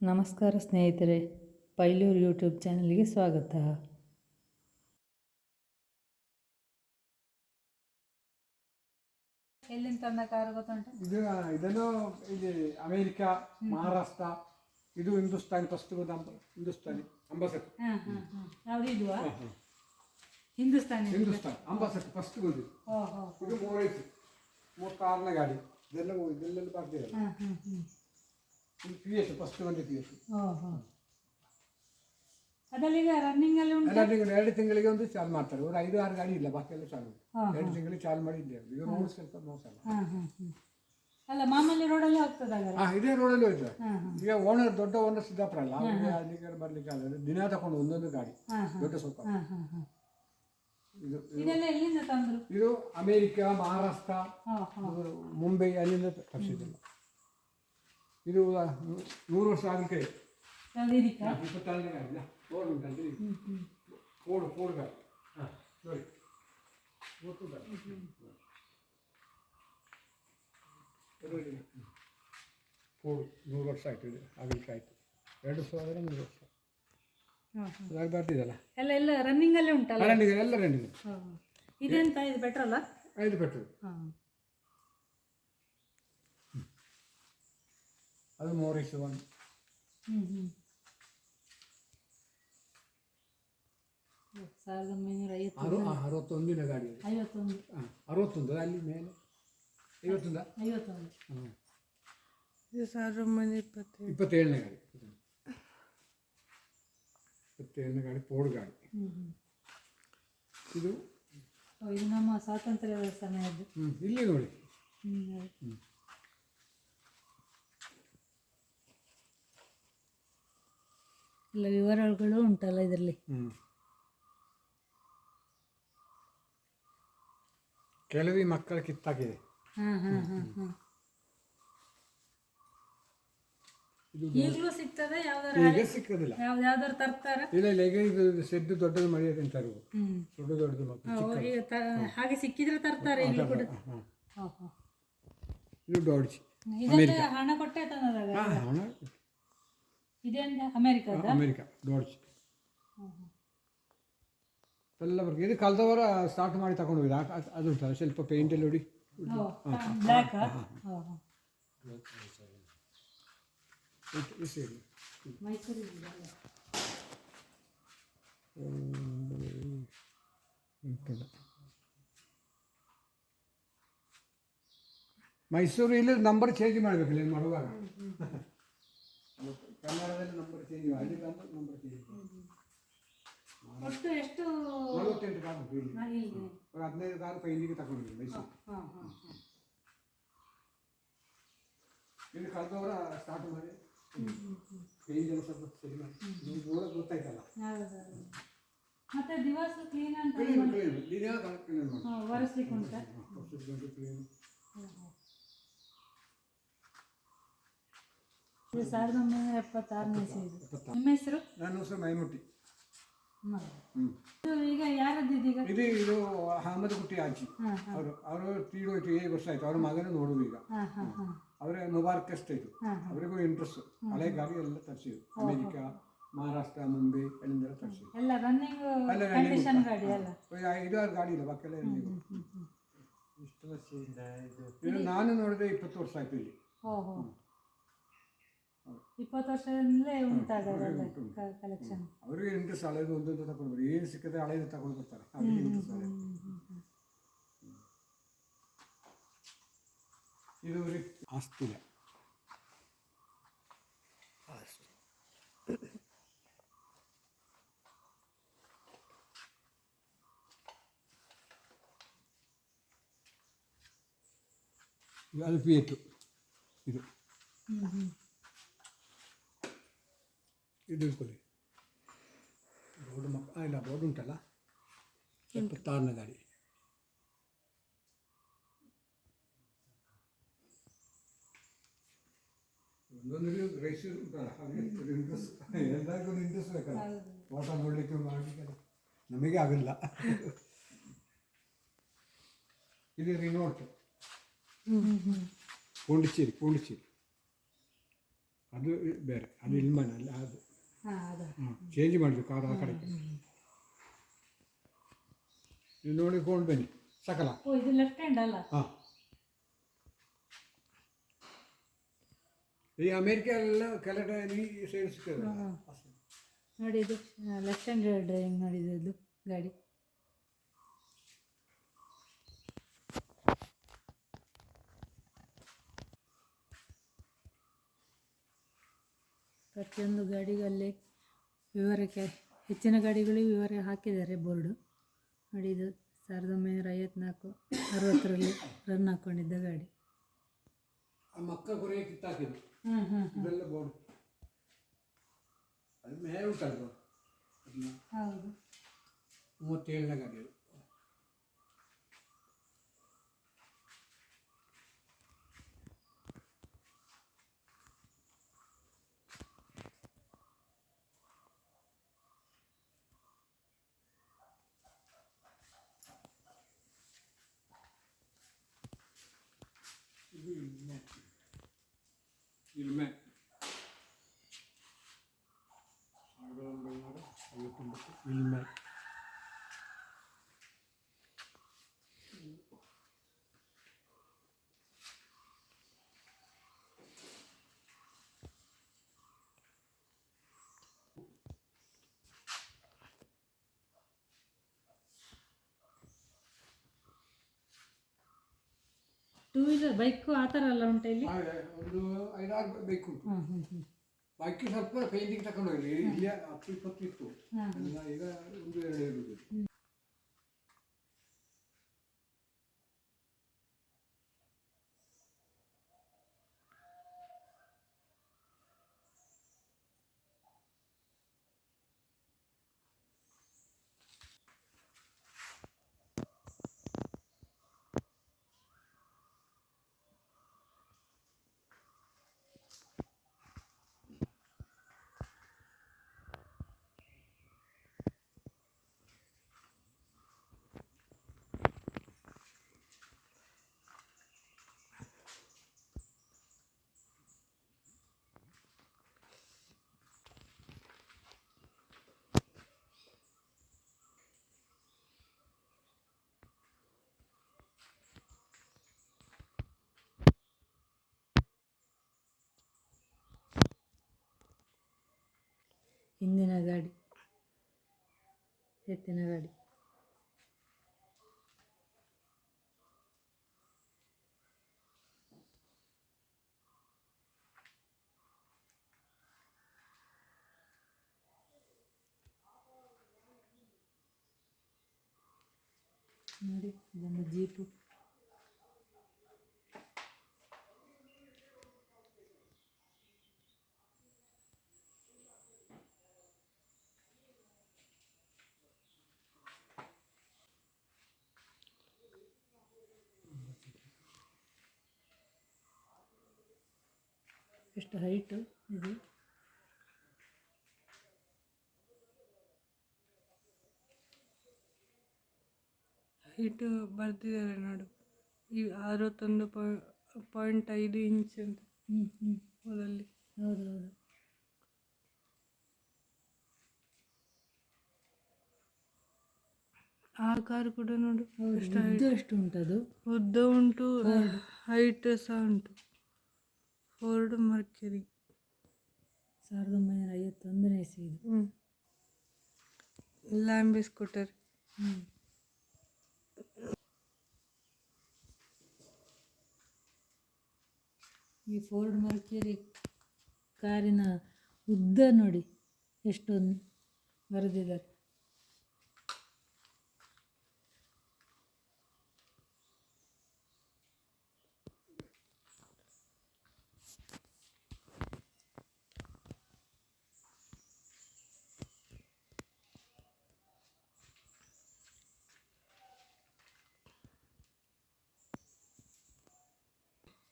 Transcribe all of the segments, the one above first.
ನಮಸ್ಕಾರ ಸ್ನೇಹಿತರೆ ಪೈಲೂರು ಯೂಟ್ಯೂಬ್ ಚಾನಲ್ಗೆ ಸ್ವಾಗತ. ಎಲ್ಲಿಂದ ತಂದ ಕಾರು ಗೊತ್ತುಂಟು? ಇದು ಇದನ್ನು ಇಲ್ಲಿ ಅಮೇರಿಕ ಮಹಾರಾಷ್ಟ್ರ ಇದು ಹಿಂದೂಸ್ತಾನಿ ಫಸ್ಟ್ ಹಿಂದೂಸ್ತಾನಿ ಅಂಬಾಸೆಟ್ ಅವ್ರು ಹಾಂ ಹಾಂ. ಯಾವುದು ಇದು ಹಿಂದೂಸ್ತಾನಿ ಹಿಂದೂಸ್ತಾನ್ ಅಂಬಾಸೆಟ್ ಫಸ್ಟ್ ಹೋ ಇದು ಮೂವೈತು ಮೂವತ್ತಾರನೇ ಗಾಡಿ. ಇದೆಲ್ಲ ಇದೆಲ್ಲ ಬರ್ತಿದೆ ಪಿ ಎಸ್ ಫಸ್ಟ್ ಒಂದು ಪಿ ಎಸ್ ಓ ಹೋ ಅದರಲ್ಲಿ ಈಗ ರನ್ನಿಂಗಲ್ಲಿ ಉಂಟು? ಎರಡು ತಿಂಗಳು ಎರಡು ತಿಂಗಳಿಗೆ ಒಂದು ಚಾಲು ಮಾಡ್ತಾರೆ. ಒಂದು ಐದು ಆರು ಗಾಡಿ ಇಲ್ಲ ಬಾಕಿ ಎಲ್ಲ ಚಾಲು ಎರಡು ತಿಂಗಳಿಗೆ ಚಾಲು ಮಾಡಿದ್ದೇವೆ ಈಗ ರೋಡ್ ಸ್ವಲ್ಪ ಹಾಂ ಹಾಂ ಹ್ಞೂ ಅಲ್ಲ ಮಾಮೂಲಿ ರೋಡಲ್ಲಿ ಹೋಗ್ತದೆ ಹಾಗಾದ್ರೆ? ಹಾಂ ಇದೇ ರೋಡಲ್ಲಿ ಹೋಯ್ತು ಈಗ ಓನರ್ ದೊಡ್ಡ ಓನರ್ ಸಿದ್ದಾಪುರ ಅಲ್ಲ ಅವ್ರಿಗೆ ಅಲ್ಲಿಗೆ ಬರ್ಲಿಕ್ಕೆ ಆಗಲ್ಲ ದಿನ ತಗೊಂಡು ಒಂದೊಂದು ಗಾಡಿ ಹಾಂ ಹಾಂ. ದೊಡ್ಡ ಸ್ವಲ್ಪ. ಹಾಂ ಹಾಂ ಹಾಂ. ಇದು ಇದೆಲ್ಲ ಎಲ್ಲಿಂದ ತಂದರು? ಇದು ಅಮೇರಿಕ ಮಹಾರಾಷ್ಟ್ರ ಹಾಂ ಹಾಂ. ಮುಂಬೈ ಅಲ್ಲಿಂದ ತರಿಸಿದ್ದಿಲ್ಲ ಇದು ಆ, ನೂ- ನೂರು ವರ್ಷ ಆಗಲಿಕ್ಕೆ ಯಾವ್ದು ಇದಕ್ಕೆ ಇಪ್ಪತ್ತಾರನೇ ಗಾಡಿ ಇಲ್ಲ ಫೋರ್ಡ್ ಉಂಟಂತೆ ಹ್ಞೂ ಹ್ಞೂ ಫೋರ್ಡ್ ಫೋರ್ಡ್ ಗಾಡಿ ಹಾಂ ನೋಡಿ ಗೊತ್ತು ಗಾಡಿ ಫೋರ್ಡ್ ನೂರು ವರ್ಷ ಆಯಿತು ಇದು ಆಗಲಿಕ್ಕೆ ಆಯಿತು ಎರಡು ಸಾವಿರ ನೂರು ವರ್ಷ ಹಾಂ ಹಾಂ ಅದಾಗ ಬರ್ತಿದ್ದಲ್ಲ ಎಲ್ಲ ಎಲ್ಲ ರನ್ನಿಂಗಲ್ಲೇ ಉಂಟಲ್ಲ ರಂಡಿಗೆ ಎಲ್ಲ ರಂಡಿಗೆ ಹಾಂ ಇದೆಂತ ಇದು ಪೆಟ್ರೋಲ ಐದು ಪೆಟ್ರೋಲ್ ಹಾಂ ಅದು ಮೋರಿಸ್ ಒನ್ ಹ್ಞೂ ಹ್ಞೂ ಸಾವಿರದ ಒಂಬೈನೂರ ಐವತ್ತು ಅರು ಅರವತ್ತೊಂದಿನ ಗಾಡಿ ಐವತ್ತೊಂದು. ಹಾಂ ಅರವತ್ತೊಂದು ಅಲ್ಲಿ ಮೇಲೆ. ಐವತ್ತೊಂದ. ಐವತ್ತೊಂದು. ಹಾಂ ಇದು ಸಾವಿರದ ಒಂಬೈನೂರ ಇಪ್ಪತ್ತೇಳನೇ ಗಾಡಿ. ಇಪ್ಪತ್ತೇಳನೇ ಗಾಡಿ ಪೋಡ್ ಗಾಡಿ. ಇದು? ಇದು ನಮ್ಮ ಸ್ವಾತಂತ್ರ್ಯ ಸಮಯದ್ದು ಹ್ಞೂ ಇಲ್ಲಿ ನೋಡಿ. ಹ್ಞೂ ಅದೇ. ಹ್ಮ್. ಎಲ್ಲ ವಿವರಗಳು ಉಂಟಲ್ಲ ಇದರಲ್ಲಿ? ಕೆಳವಿ ಕೆಲವಿ ಮಕ್ಕಳ ಕಿತ್ತಾಗಿದೆ. ಈಗಲೂ ಸಿಗ್ತದೆ? ಈಗ ಸಿಕ್ಕದಿಲ್ಲ. ಯಾವ್ದು ಯಾವ್ದಾರು ತರ್ತಾರ? ಇಲ್ಲ ಇಲ್ಲ ಈಗ ಇದು ಸೆದ್ದು ದೊಡ್ಡದು ಮಳೆಯೋದು ಅಂತ ಇರುವುದು. ಹ್ಞೂ ದೊಡ್ಡ ದೊಡ್ಡದು ಮಕ್ಕಳು ಈಗ ಹಾಗೆ ಸಿಕ್ಕಿದ್ರೆ ತರ್ತಾರೆ ಈಗಲೂ ಕೂಡ. ಇದು ಡಾಡ್ಜ್. ಹಣ ಕೊಟ್ಟೆ ತಂದದಾಗ ಹಣ ಇದೆಂದ ಅಮೆರಿಕದ? ಅಮೇರಿಕ. ಡಾಡ್ಜ್ ಎಲ್ಲ ಬರ್ಗೆ ಇದು ಕಳೆದವರ ಸ್ಟಾರ್ಟ್ ಮಾಡಿ ತಗೊಂಡು ಹೋಗಿದೆ ಅದು- ಉಂಟಲ್ಲ ಸ್ವಲ್ಪ ಪೇಂಟಲ್ಲಿ ಹೊಡಿ ಬ್ಲ್ಯಾಕ್. ಮೈಸೂರು ಇಲ್ಲಿ. ನಂಬರ್ ಚೇಂಜ್ ಮಾಡಬೇಕಿಲ್ಲ ಏನು ಮಾಡುವಾಗ? ಕನ್ನಡದಲ್ಲಿ ನಂಬರ್ ಚೇಂಜ್ ಅಲ್ಲಿ ಅಲ್ಲಿ ನಂಬರ್ ಚೇಂಜ್ ಒಟ್ಟು ಎಷ್ಟು ನಲವತ್ತೆಂಟು ಕಾರು ಉಂಟು ಇಲ್ಲಿ. ಒಂದು ಹದಿನೈದು ಕಾರು ಫೈನಿಗೆ ತಗೊಂಡಿದ್ದೀನಿ ಮೈಸೂರು. ಇಲ್ಲಿ ಕಳೆದವರ ಸ್ಟಾರ್ಟ್ ಮಾಡಿ ಪೇಂಜ್ ಎಲ್ಲ ಸ್ವಲ್ಪ ಸರಿ ಮಾಡಿ. ನೋಡೋಕೆ ಗೊತ್ತಾಯ್ತಲ್ಲ. ಮತ್ತೆ ದಿವಸ ಕ್ಲೀನ್ ಅಂತ ಕ್ಲೀನ್ ಕ್ಲೀನ್ ದಿನ ಕ್ಲೀನ್ ಮಾಡಿ ಒರೆಸ್ಲಿಕ್ಕೆ ಉಂಟ? ಕ್ಲೀನ್ ಇದು ಸಾವಿರದ ಒಂಬೈನೂರ ಎಪ್ಪತ್ತಾರನೇ ಇಸ್ವಿ ಇದು. ನಿಮ್ಮ ಹೆಸರು? ನನ್ನ ಹೆಸರು ಮೈಮುಟ್ಟಿ ಹ್ಮ್. ಇದು ಈಗ ಯಾರದ್ದು ಇದೀಗ ಇದು ಇದು ಅಹಮದ್ ಕುಟ್ಟಿ ಆಜಿ ಅವರು ಅವರು ತೀರೋಯ್ತು ಏಳು ವರ್ಷ ಆಯ್ತು ಅವ್ರ ಮಗನ ನೋಡುದು ಈಗ. ಹಾಂ ಹಾಂ ಹಾಂ. ಅವರೇ ಮುಬಾರಕ್ ಅಷ್ಟೇ ಇದು. ಅವರಿಗೂ ಇಂಟ್ರೆಸ್ಟ್ ಹಳೆ ಗಾಡಿ ಎಲ್ಲ ತರಿಸಿದ್ರು. ಅಮೇರಿಕ ಮಹಾರಾಷ್ಟ್ರ ಮುಂಬೈ ಅಲ್ಲಿಂದೆಲ್ಲ ತರಿಸಿದ್ರು. ಎಲ್ಲ ರನ್ನಿಂಗ್ ಅಲ್ಲ ಕಂಡೀಷನ್ ಗಾಡಿ ಅಲ್ಲ ಐದು ಆರು ಗಾಡಿ ಇಲ್ಲ ಬಾಕಿ ಎಲ್ಲ ರನ್ನಿಂಗ್ ಹ್ಮ್, ಹ್ಮ್. ಇಷ್ಟು ವರ್ಷದಿಂದ ಇದು ಇದು ನಾನು ನೋಡಿದ್ರೆ ಇಪ್ಪತ್ತು ವರ್ಷ ಆಯ್ತು ಇಲ್ಲಿ. ಓ ಹೋ ಇಪ್ಪತ್ತು ವರ್ಷದಿಂದಲೇ ಉಂಟಾಗಲ್ಲ ಕಲೆಕ್ಷನ್ ಅವರಿಗೆ ಇಂಟ್ರೆಸ್ಟ್ ಹಳೆದು ಒಂದೊಂದು ತಗೊಂಡು ಬರ್ತಾರೆ ಏನು ಸಿಕ್ಕದೆ ಹಳೆದು ತಗೊಂಡು ಬರ್ತಾರೆ ಅವರಿಗೆ ಇಂಟ್ರೆಸ್ಟ್ ಹಳೆ ಇದು ಅವ್ರಿಗೆ ಆಸ್ತಿ ಇಲ್ಲ ಇದು ಅದು ಪಿಯೇಟು ಇದು ಇದು ಇಟ್ಕೊಳ್ಳಿ ಬೋರ್ಡ್ ಮಕ್ಕ ಆ, ಇಲ್ಲ ಬೋರ್ಡ್ ಉಂಟಲ್ಲ ಎಪ್ಪತ್ತಾರನೇ ಗಾಡಿ ಒಂದೊಂದು ರೈಸ್ ಉಂಟಲ್ಲ ಹಾಗೆ ಇಂಟ್ರೆಸ್ಟ್ ಎಲ್ಲರಿಗೂ ಇಂಟ್ರೆಸ್ಟ್ ಬೇಕಲ್ಲ ಓಟ ನೋಡಲಿಕ್ಕೆ ಮಾಡಲಿಕ್ಕೆಲ್ಲ ನಮಗೆ ಆಗಲ್ಲ ಇದು ರಿಮೋಟ್ ಪಾಂಡಿಚೇರಿ ಪಾಂಡಿಚೇರಿ ಅದು ಬೇರೆ ಅದು ಇಲ್ಮನ್ ಅಲ್ಲ ಅದು ಹಾಂ ಅದ ಹಾಂ ಚೇಂಜ್ ಮಾಡಿದ್ರು ಕಾರ್ ಆ ಕಡೆ ನೀವು ನೋಡಿಕೊಂಡು ಬನ್ನಿ. ಸಕಲ. ಓ ಇದು ಲೆಫ್ಟ್ ಹ್ಯಾಂಡ್ ಅಲ್ಲ? ಹಾಂ. ಈ ಅಮೇರಿಕ ಎಲ್ಲ ಕೆಲ ನೀ ಸೈಡ್ ನೋಡಿ ಇದು ಲೆಫ್ಟ್ ಹ್ಯಾಂಡ್ ಡ್ರೈವಿಂಗ್ ಮಾಡಿದ್ದು ಗಾಡಿ. ಪ್ರತಿಯೊಂದು ಗಾಡಿಗಲ್ಲಿ ವಿವರಕ್ಕೆ ಹೆಚ್ಚಿನ ಗಾಡಿಗಳಿಗೆ ವಿವರ ಹಾಕಿದ್ದಾರೆ ಬೋರ್ಡು. ನೋಡಿ ಇದು ಸಾವಿರದ ಒಂಬೈನೂರ ಐವತ್ನಾಲ್ಕು ಅರವತ್ತರಲ್ಲಿ ರನ್ ಹಾಕ್ಕೊಂಡಿದ್ದ ಗಾಡಿ. ಮಕ್ಕ ಹಾಂ ಹಾಂ ಬೋರ್ಡ್. ಅದು ಹೌದು. ಮೂವತ್ತೇಳನೇ ಗಾಡಿ ಅದು ಇದು ಇಲ್ಮೆ ಇಲ್ಮೆ ಸಾವಿರದ ಒಂಬೈನೂರ ಐವತ್ತೊಂಬತ್ತು ಇಲ್ಮೆ ಟೂ ವೀಲರ್ ಬೈಕು ಆ ಥರ ಎಲ್ಲ ಉಂಟು ಇಲ್ಲಿ? ಹಾಗೆ ಒಂದು ಐದಾರು ಬೈಕ್ ಉಂಟು. ಹಾಂ ಹಾಂ ಹ್ಞೂ ಬೈಕ್ ಸ್ವಲ್ಪ ಪೇಂಟಿಂಗ್ ತಕೊಂಡು ಇಲ್ಲಿ ಹತ್ತು ಇಪ್ಪತ್ತು ಇತ್ತು. ಎಲ್ಲ ಈಗ ಒಂದು ಎರಡು ಇರುವುದು ಹಿಂದಿನ ಗಾಡಿ ಎತ್ತಿನ ಗಾಡಿ. ನೋಡಿ ಇದೊಂದು ಜೀಪು ಎಷ್ಟು ಹೈಟು ಇದು. ಹೈಟ್ ಬರ್ದಿದ್ದಾರೆ ನೋಡು. ಈ ಅರವತ್ತೊಂದು ಪಾಯಿಂಟ್ ಐದು ಇಂಚ್ ಅಂತ. ಹ್ಞೂ ಹ್ಞೂ ಅದರಲ್ಲಿ ಹೌದು ಹೌದು ಆ ಕಾರ್ ಕೂಡ ನೋಡು. ಎಷ್ಟು ಉದ್ದ. ಎಷ್ಟು ಉಂಟದು? ಉದ್ದ ಉಂಟು ಹೈಟ್ ಸಹ ಉಂಟು. ಫೋರ್ಡ್ ಮರ್ಕ್ಯುರಿ ಸಾವಿರದ ಒಂಬೈನೂರ ಐವತ್ತೊಂದನೇ ಇಸ್ವಿ ಇದು ಲ್ಯಾಂಬಿ ಸ್ಕೂಟರ್ ಈ ಫೋರ್ಡ್ ಮರ್ಕ್ಯೂರಿ ಕಾರಿನ ಉದ್ದ ನೋಡಿ ಎಷ್ಟೊಂದು ಬರೆದಿದ್ದಾರೆ.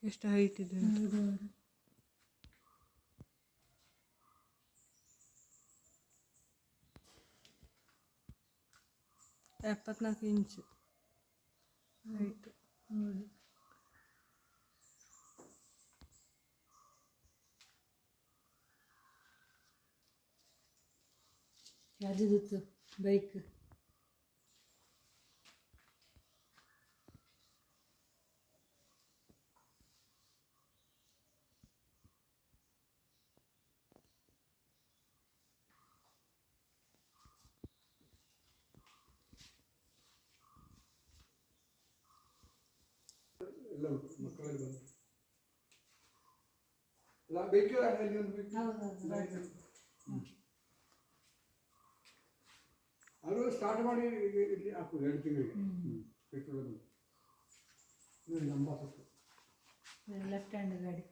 ಎಷ್ಟು ಹೈಟ್ ಇದೆ ಎಪ್ಪತ್ನಾಲ್ಕು ಇಂಚು ಹೈಟ್ ನೋಡಿ ಯಾವ್ದಿತ್ತು ಬೈಕ್ ಅಲ್ಲ ಅಲ್ಲಿ ಒಂದು ಬೇಕು. ಅದು ಸ್ಟಾರ್ಟ್ ಮಾಡಿ ಇಲ್ಲಿ ಹಾಕುದು ಎರಡು ತಿಂಗಳಿಗೆ. ಪೆಟ್ರೋಲ್ ಎಂಬತ್ತು ಲೆಫ್ಟ್ ಹ್ಯಾಂಡ್ ಗಾಡಿ.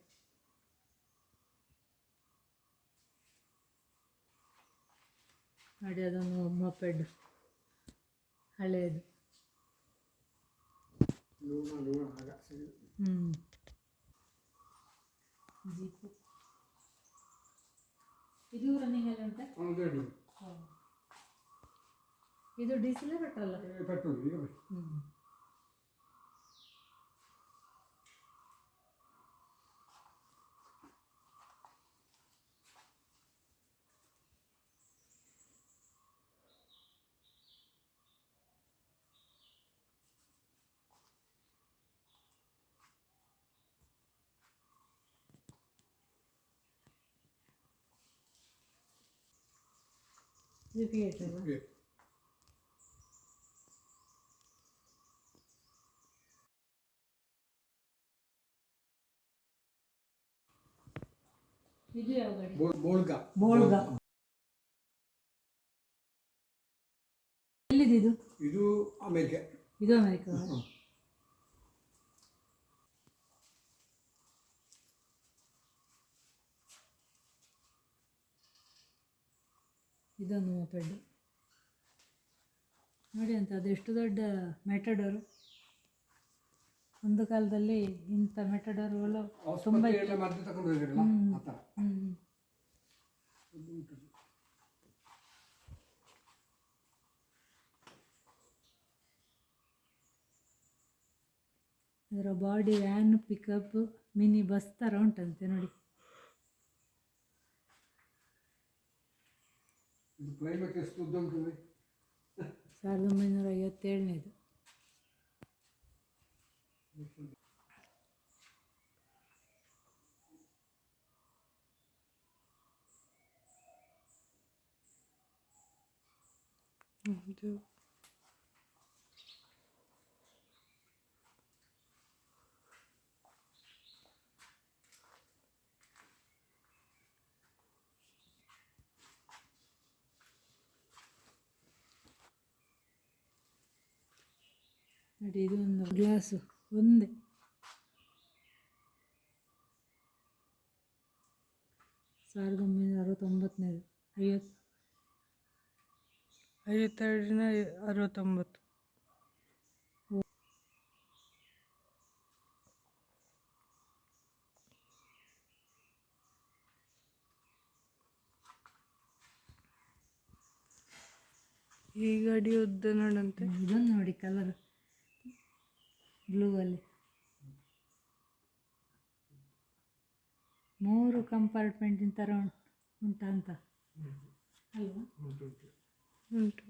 ನೋಡಿ ಅದೊಂದು ಮೊಪೆಡ್ ಹಳೆಯದು ಹ್ಞೂ ಜೀಪು ಇದು ರನ್ನಿಂಗ್ ಉಂಟಾ? ಒಂದು ಇದು ಡೀಸೆಲ್ ಪೆಟ್ರೋಲ್ ಪೆಟ್ರೋಲ್ ಈಗ ಹ್ಞೂ ಇದು ಫಿಯೇಟ್ ಅಲ್ಲ ಇದೆ. ಇದು ಯಾವ ಗಾಡಿ ಬೋಳ್- ಬೋಳ್ಗ ಬೋಳ್ಗ ಎಲ್ಲಿದೆ ಇದು ಇದು ಅಮೇರಿಕೆ ಇದು ಅಮೆರಿಕ ಇದೊಂದು ಮೊಪೆಡ್ ನೋಡಿ ಅಂತ ಅದೆಷ್ಟು ದೊಡ್ಡ ಮೆಟಡೋರು. ಒಂದು ಕಾಲದಲ್ಲಿ ಇಂಥ ಮೆಟಡೋರ್ಗಳು ತುಂಬ ಅದರ body van pickup mini bus ಥರ ಉಂಟಂತೆ ನೋಡಿ. ಇದು ಕ್ಲೈಮೇಟ್ ಎಷ್ಟು ಉದ್ದ ಉಂಟು. ಸಾವಿರದ ಒಂಬೈನೂರ ಐವತ್ತೇಳನೇದು ಇದು ನೋಡಿ ಇದು ಒಂದು ಗ್ಲಾಸು ಒಂದೇ. ಸಾವಿರದ ಒಂಬೈನೂರ ಅರವತ್ತೊಂಬತ್ತನೇದು ಐವತ್ತು. ಐವತ್ತೆರಡರಿಂದ ಅರವತ್ತೊಂಬತ್ತು. ಈ ಗಾಡಿ ಉದ್ದ ನೋಡಂತೆ. ಇದೊಂದು ನೋಡಿ ಕಲರ್ ಬ್ಲೂ ಅಲ್ಲಿ ಮೂರು ಕಂಪಾರ್ಟ್ಮೆಂಟಿನ ಥರ ಉಂಟು ಉಂಟಾ ಅಂತ. ಅಲ್ವಾ? ಉಂಟು.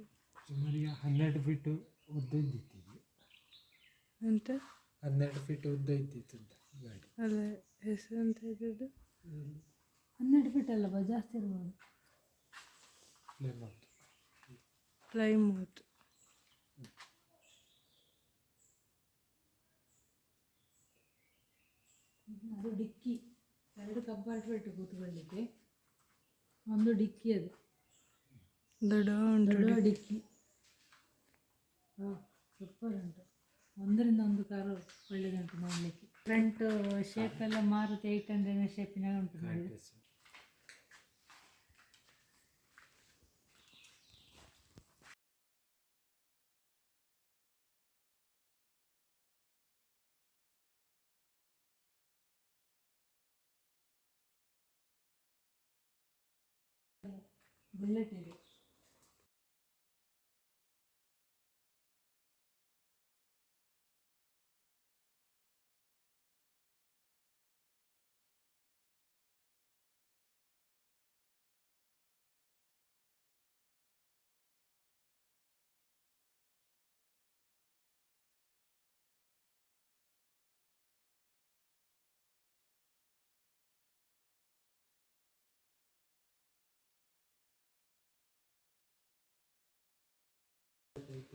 ಸುಮಾರಿಗೆ ಹನ್ನೆರಡು ಫೀಟು ಉದ್ದ ಇದ್ದಿತ್ತು ಅಂತ ಹನ್ನೆರಡು ಫೀಟ್ ಉದ್ದ ಇದ್ದಿತ್ತು ಅಂತ ಗಾಡಿ. ಅಲ್ಲ ಹೆಸರು ಅಂತ ಇದ್ದದ್ದು? ಹನ್ನೆರಡು ಫೀಟ್ ಅಲ್ಲವಾ? ಜಾಸ್ತಿ ಇರ್ಬೋದು. ಪ್ಲೈಮೌತ್. ಪ್ಲೈಮೌತ್. ಅದು ಡಿಕ್ಕಿ ಎರಡು ಕಂಪಾರ್ಟ್ಮೆಂಟ್ ಕೂತ್ಕೊಳ್ಳಿಕ್ಕೆ ಒಂದು ಡಿಕ್ಕಿ ಅದು ದೊಡ್ಡ ಉಂಟು ದೊಡ್ಡ ಡಿಕ್ಕಿ ಹಾಂ ಸೂಪರ್ ಉಂಟು ಒಂದರಿಂದ ಒಂದು ಕಾರು ಒಳ್ಳೆದುಂಟು ನೋಡಲಿಕ್ಕೆ ಫ್ರಂಟ್ ಶೇಪ್ ಎಲ್ಲ ಮಾರುತಿ ಏಯ್ಟ್ ಹಂಡ್ರೆಡ್ ಶೇಪಿನಾಗ ಉಂಟು ನೋಡಿ ಸರ್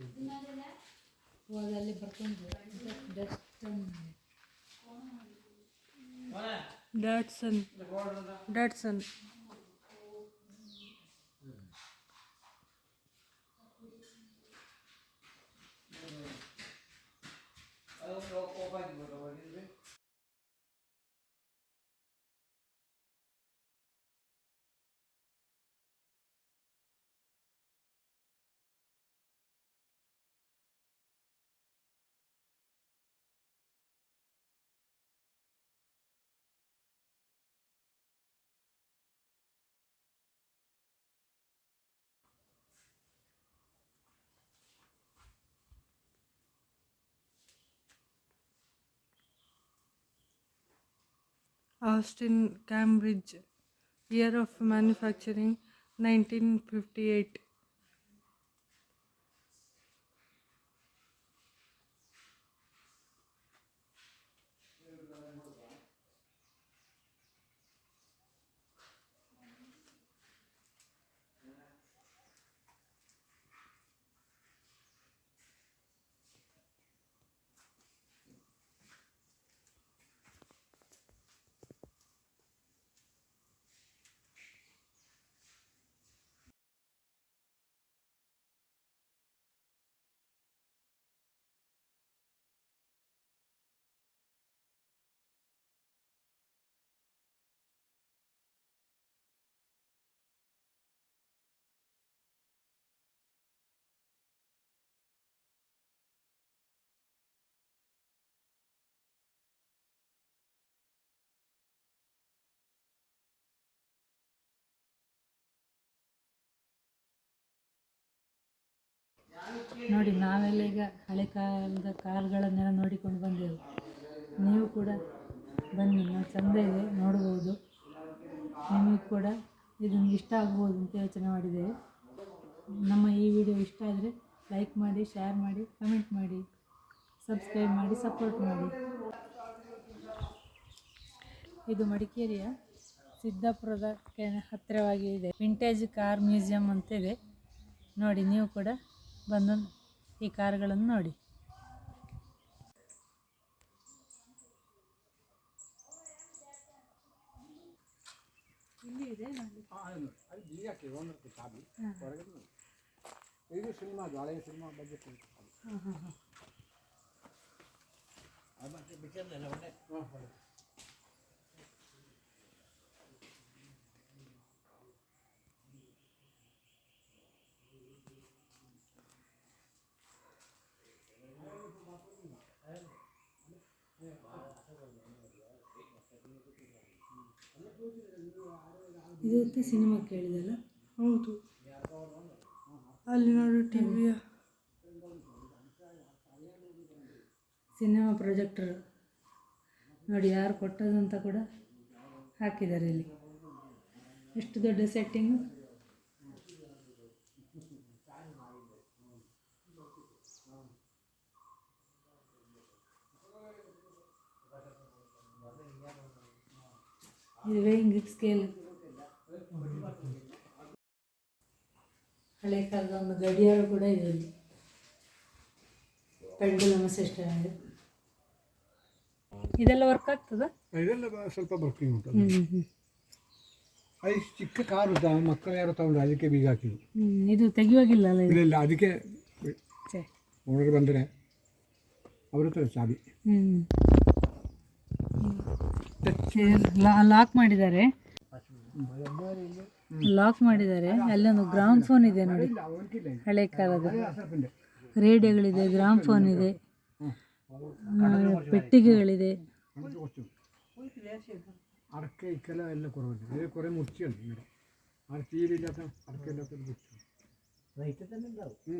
ಬುಲೆಟ್ ಇದೆ ಹೋದಲ್ಲಿ ಬರ್ಕೊಂಡು dust ಡ್ಯಾಟ್ಸನ್ ಡ್ಯಾಟ್ಸನ್ Austin, Cambridge. Year of manufacturing 1958. ನೋಡಿ, ನಾವೆಲ್ಲ ಈಗ ಹಳೆ ಕಾಲದ ಕಾರುಗಳನ್ನೆಲ್ಲ ನೋಡಿಕೊಂಡು ಬಂದೆವು. ನೀವು ಕೂಡ ಬನ್ನಿ, ನಾವು ಚಂದ ಇದೆ ನೋಡ್ಬೋದು. ನಿಮಗೆ ಕೂಡ ಇದೊಂದು ಇಷ್ಟ ಆಗ್ಬೋದು ಅಂತ ಯೋಚನೆ ಮಾಡಿದ್ದೇವೆ. ನಮ್ಮ ಈ ವಿಡಿಯೋ ಇಷ್ಟ ಆದರೆ ಲೈಕ್ ಮಾಡಿ, ಶೇರ್ ಮಾಡಿ, ಕಮೆಂಟ್ ಮಾಡಿ, ಸಬ್ಸ್ಕ್ರೈಬ್ ಮಾಡಿ, ಸಪೋರ್ಟ್ ಮಾಡಿ. ಇದು ಮಡಿಕೇರಿಯ ಸಿದ್ದಾಪುರದ ಹತ್ತಿರವಾಗಿ ಇದೆ. ವಿಂಟೇಜ್ ಕಾರ್ ಮ್ಯೂಸಿಯಂ ಅಂತ ಇದೆ ನೋಡಿ, ನೀವು ಕೂಡ ಬಂದು ಈ ಕಾರುಗಳನ್ನು ನೋಡಿ ಇಲ್ಲಿ ಇದೆ ನೋಡಿ ಅದು ಬಿರಿಯಾಕಿ ಒಂದಕ್ಕೆ ಚಾಬಿ ಹೊರಗಡೆ ನೋಡಿ. ಇದು ಸಿನಿಮಾದು ಹಳೆಯ ಸಿನಿಮಾ ಬಗ್ಗೆ ಹಾಂ ಹಾಂ ಹಾಂ ಇದು ಸಿನಿಮಾ ಕೇಳಿದಲ್ಲ? ಹೌದು. ಅಲ್ಲಿ ನೋಡು ಟಿವಿಯ ಸಿನಿಮಾ ಪ್ರೊಜೆಕ್ಟರ್. ನೋಡಿ ಯಾರು ಕೊಟ್ಟದು ಅಂತ ಕೂಡ ಹಾಕಿದ್ದಾರೆ ಇಲ್ಲಿ. ಎಷ್ಟು ದೊಡ್ಡ ಸೆಟ್ಟಿಂಗು ಇದು ವೇಯಿಂಗ್ ಸ್ಕೇಲ್ ಹಳೆ ಕಾಲದ ಒಂದು ಗಡಿಯಾರ ಕೂಡ ಇದೆ ಪೆಂಡುಲಮ್ ಸಿಸ್ಟಮ್ ಇದೆ ಇದೆಲ್ಲ ವರ್ಕ್ ಆಗ್ತದ? ಇದೆಲ್ಲ ಸ್ವಲ್ಪ ವರ್ಕಿಂಗ್ ಉಂಟು. ಐಸ್ ಚಿಕ್ಕ ಕಾರು ತಾ ಮಕ್ಕಳು ಯಾರು ತಗೊಂಡ್ರು ಅದಕ್ಕೆ ಬೀಗ ಹಾಕಿದ್ರು ಇದು ತೆಗಿವಾಗಿಲ್ಲ ಅಲ್ಲ ಇದು? ಇಲ್ಲ ಇಲ್ಲ ಅದಕ್ಕೆ ಛೆ. ಒಳಗೆ ಬಂದರೆ ಅವ್ರ ಹತ್ರ ಚಾಬಿ ಹ್ಮ್. ಲಾಕ್ ಮಾಡಿದ್ದಾರೆ. ಲಾಕ್ ಮಾಡಿದ್ದಾರೆ. ಅಲ್ಲೊಂದು ಗ್ರಾಮ್ ಫೋನ್ ಇದೆ ನೋಡಿ. ಹಳೆ ಕಾಲದ ರೇಡಿಯೋಗಳಿದೆ ಗ್ರಾಮ್ ಫೋನ್ ಇದೆ ಪೆಟ್ಟಿಗೆಗಳಿದೆ. ಅಡಕೆ ಇಕ್ಕೆಲ್ಲ ಎಲ್ಲ ಕೊರವಾಗಿದೆ ಕೊರೆ ಮುಚ್ಚಿ ಅಲ್ಲ ಅಡಕೆ ಇಲ್ಲ ಅಡಕೆ ಎಲ್ಲ ಹ್ಞೂ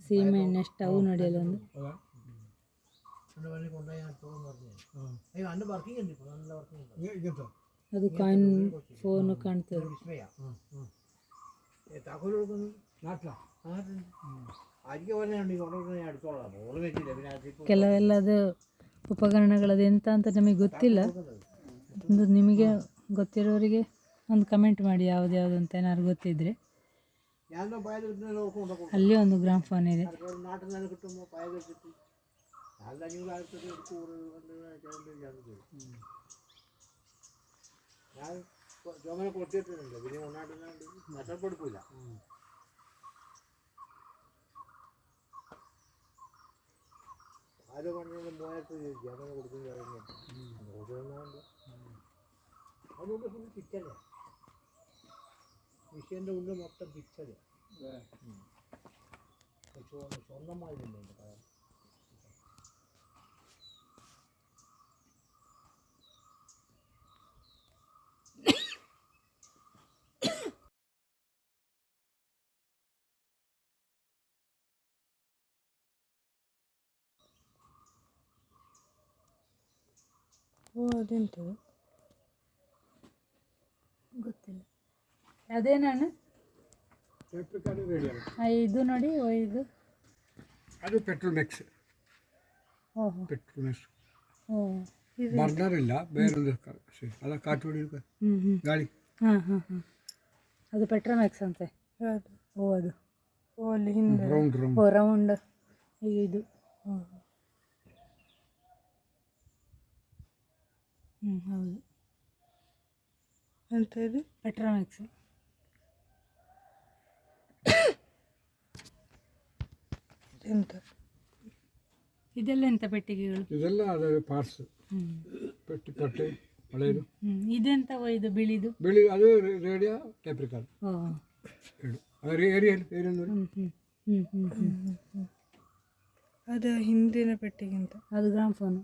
ಸೀಮೆಎಣ್ಣೆ ಸ್ಟವ್ ನಡೆಯಲು ಒಂದು. ಅದು ಕಾಯಿನ್ ಫೋನ್ ಕಾಣ್ತದೆ. ಕೆಲವೆಲ್ಲ ಅದು ಉಪಕರಣಗಳದ್ದು ಎಂತ ಅಂತ ನಮಗೆ ಗೊತ್ತಿಲ್ಲ. ನಿಮಗೆ ಗೊತ್ತಿರೋರಿಗೆ ಒಂದು ಕಮೆಂಟ್ ಮಾಡಿ, ಯಾವ್ದು ಯಾವುದು ಅಂತ ಏನಾದ್ರು ಗೊತ್ತಿದ್ರೆ. അല്ലേ ഒന്ന് ഗ്രാം ഫോണിൽ നാട്ടിൽ നിന്ന് കിട്ടുമ്പോൾ പയത് എടുത്തിട്ട് നല്ല അഞ്ഞൂറ് ആയിരത്തി എടുക്കൂറ് ഞാൻ ചുമനെ കൊട്ടിയിട്ടുണ്ട് പിന്നെ ഒന്നാട്ടിൽ നിന്നുണ്ട് നഷ്ടപ്പെടുക്കില്ല അത് പറഞ്ഞത് മൂവായിരത്തി ചോദിക്കുക അങ്ങനെ കൊടുക്കുന്ന കാര്യങ്ങളുണ്ട് ഓരോന്നാണ്ട് അതൊക്കെ ഫുൾ കിച്ചല്ലേ വിഷയന്റെ ഉള്ളിൽ മൊത്തം പിച്ചത് സ്വന്തമായി തന്നെ എന്റെ I didn't do it. ಅದೇ ನಾನು. ಇದು ನೋಡಿ ಇದು. ಅದು petrol mix. Petrol mix. Burner ಇಲ್ಲ ಬೇರೆ ಅಲ್ಲ ಕಾಟು ಗಾಳಿ. ಹಾಂ ಹಾಂ ಹಾಂ. ಅದು ಪೆಟ್ರೋಲ್ ಮ್ಯಾಕ್ಸ್ ಅಂತೆ. ಓ ಅದು. ಓ ಅಲ್ಲಿ ಹಿಂದೆ. ರೌಂಡ್ ರೌಂಡ್ ಓ ರೌಂಡ್. ಇದು. ಹ್ಞೂ ಹೌದು. ಅಂತ ಇದು? ಪೆಟ್ರೋಲ್ ಮ್ಯಾಕ್ಸ್ ಎಂತ? ಇದೆಲ್ಲ ಎಂತ ಪೆಟ್ಟಿಗೆಗಳು ಇದೆಲ್ಲ ಅದರ ಪಾರ್ಟ್ಸ್ ಪೆಟ್ಟಿ ಪಟ್ಟೆ ಒಳ್ಳೆಯದು ಹ್ಞೂ ಇದೆಂತ ಇದು ಬಿಳಿದು? ಬಿಳಿ ಅದು ರೇಡಿಯೋ ಟೆಪ್ರಿಕಲ್ ಓ. ಎರಡು. ಅದು ಏರಿಯಲ್ ಏರಿಯಲ್ ನೋಡಿ? ಹ್ಞೂ ಹ್ಞೂ ಹ್ಞೂ ಹ್ಞೂ ಹ್ಞೂ ಅದು ಹಿಂದಿನ ಪೆಟ್ಟಿಗಿಂತ ಅದು ಗ್ರಾಮ್ ಫೋನು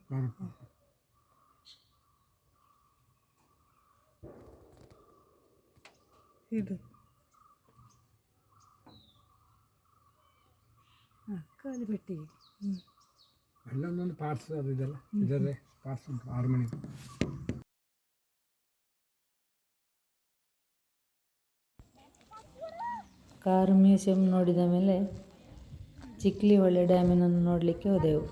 ಇದು. ಹಾಂ ಖಾಲಿ ಪೆಟ್ಟಿಗೆ ಎಲ್ಲ ಒಂದೊಂದು ಪಾರ್ಟ್ಸ್ ಅದು ಇದೆಲ್ಲ. ಇದರೇ ಪಾರ್ಟ್ಸ್ ಉಂಟು ಆರು ಮಣಿ ಕಾರ್ ಮ್ಯೂಸಿಯಂ ನೋಡಿದ ಮೇಲೆ ಚಿಕ್ಲಿ ಹೊಳೆ ಡ್ಯಾಮಿನನ್ನು ನೋಡಲಿಕ್ಕೆ ಹೋದೆವು.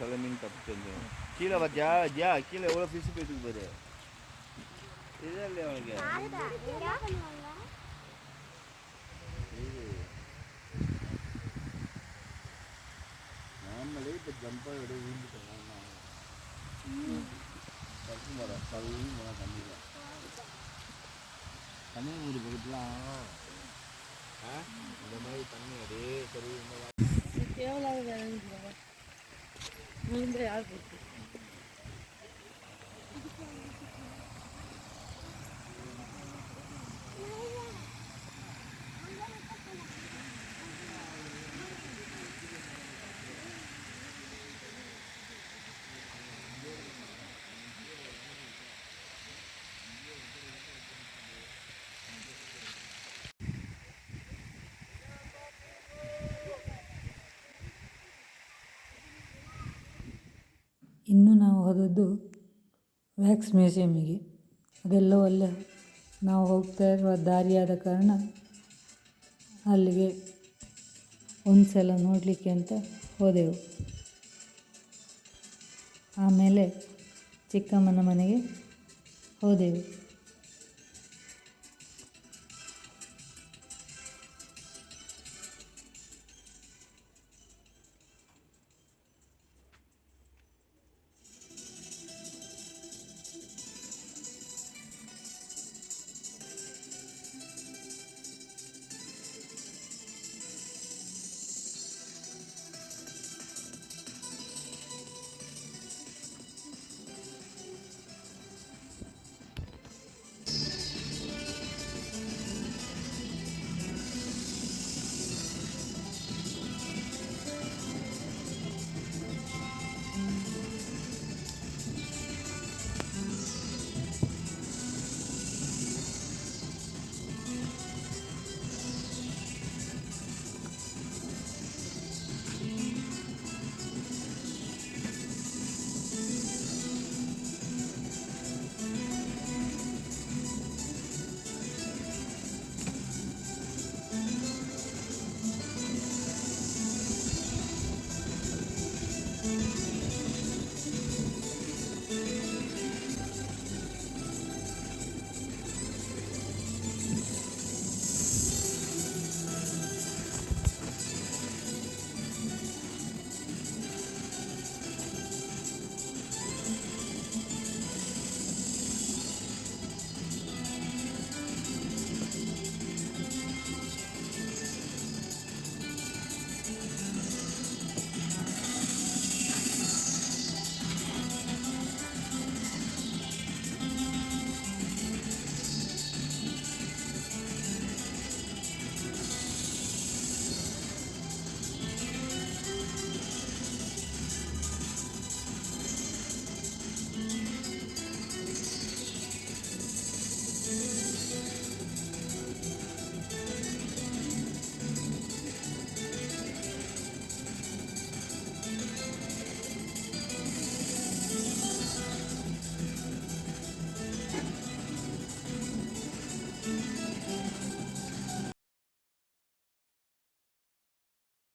சில மீன் தப்பிச்சு வந்துடும் கீழே பார்த்தியா ஜியா கீழே எவ்வளோ ஃபிஷ் போயிட்டு பாரு இதே இல்லையா உனக்கு? நாமளே இப்போ ஜம்பாக விட விழுந்துட்டோம். பருப்பு மரம் கழுவும் போனால் தண்ணி தான் கன்னியாகுமரி பக்கத்துலாம் இந்த மாதிரி தண்ணி அடே சரி கேவலாக ಮುಂದೆ ಆಗ್ಬೇಕು ಇನ್ನು ನಾವು ಹೋದದ್ದು ವ್ಯಾಕ್ಸ್ ಮ್ಯೂಸಿಯಮ್ಮಿಗೆ ಅದೆಲ್ಲೋ ಅಲ್ಲ, ನಾವು ಹೋಗ್ತಾ ಇರುವ ದಾರಿಯಾದ ಕಾರಣ ಅಲ್ಲಿಗೆ ಒಂದು ಸಲ ನೋಡಲಿಕ್ಕೆ ಅಂತ ಹೋದೆವು. ಆಮೇಲೆ ಚಿಕ್ಕಮ್ಮನ ಮನೆಗೆ ಹೋದೆವು.